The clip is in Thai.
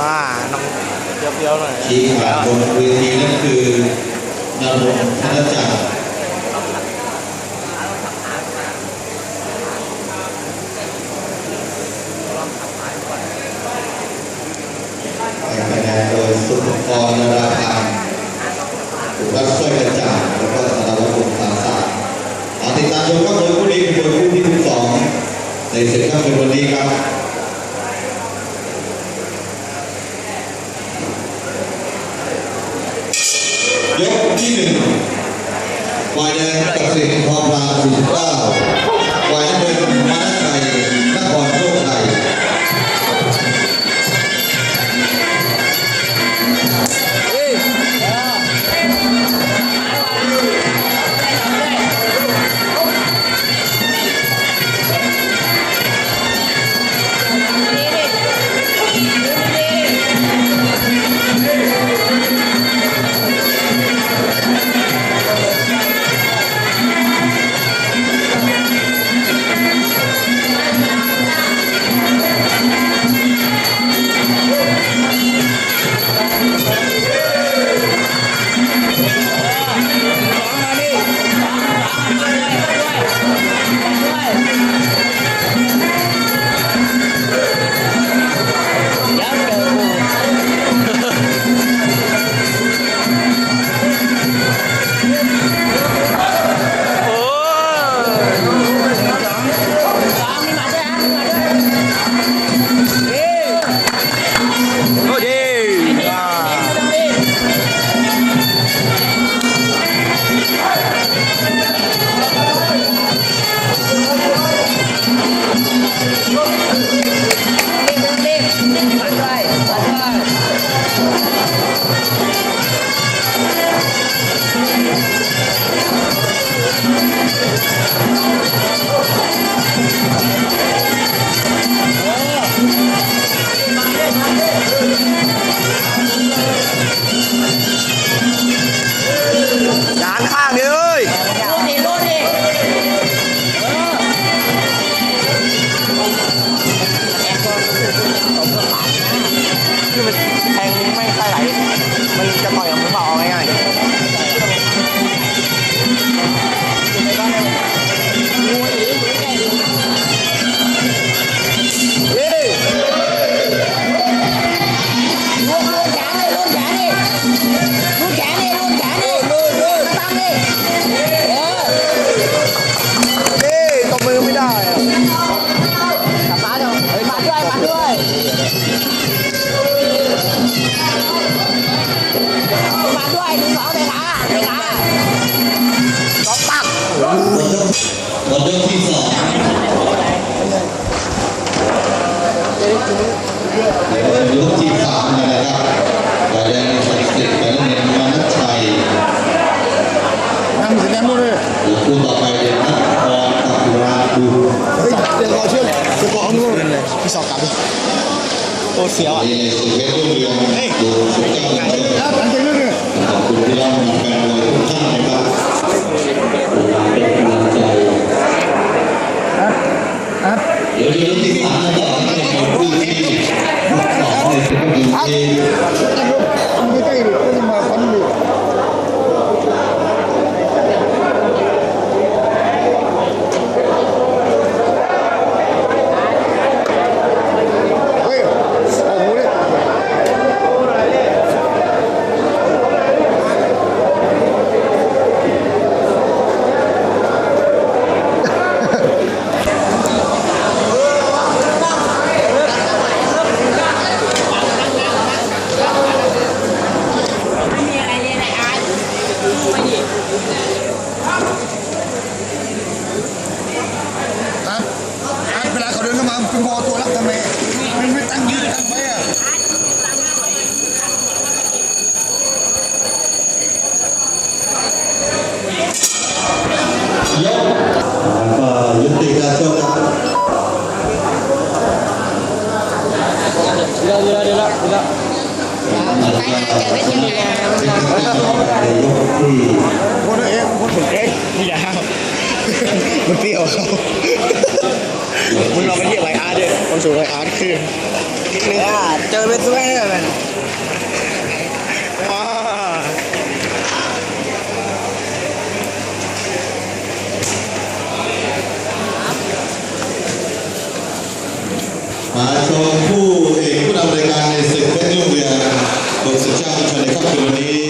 อ่าน้องเปรี้ยวๆหน่อยชี้ขาดบนเวทีนั่นคือนรงค์ธนจักรให้คะแนนโดยสุภกรนราคามสุรัตน์สร้อยกระจ่างแล้วก็ธนวัฒน์วงศ์สาสาติดตามชมครับมวยคู่นี้เป็นมวยคู่ที่12ในศึกค่ำคืนวันนี้ครับ ยกที่หนึ่ง ฝ่ายแดงตัดสินทองพลา49ฝ่ายน้ำเงินมา ล็อกปักหมดยกหมดยกที่สองเดี๋ยวเป็นยกที่สามนะครับฝ่ โอ้เสียวอะเพชรรุ่งเรืองดูสุดยอดเลยแล้วมันเนเรื่องเลย ขอบคุณพี่น้องแฟนมวยทุกท่านนะครับเป็นกำลังใจ ฮะฮะ เดี๋ยวเดี๋ยวที่สามต่อให้เป็นผู้ที่สองในสุดก็อยู่ที่ ตั้งรถมันใกล้ๆดิก็จะมาฟันดิเฮ้ยโอ้โหเนี่ย อะอะเวลาเขาเดินเข้ามาคุณพอตัวรับทำไมมันไม่ตั้งยืนตั้งไว้อะ ยกแล้วก็ยุติการชกครับ เดี๋ยวเดี๋ยวเดี๋ยวเดี๋ยวเดี๋ยว แล้วก็เป็นการในยกที่คนเองคนถึงเองไม่ยาวมันเปรี้ยวเขามึงลองไปเทียบไออาร์ดิความสูงไออาร์คือนิดนึงอ่าเจอเป็นตัวแม่เลยอ่ามาชมผู้ เอกผู้นำรายการในศึกเพชรรุ่งเรืองบนศึกเจ้าบุญชนในค่ำคืนวันนี้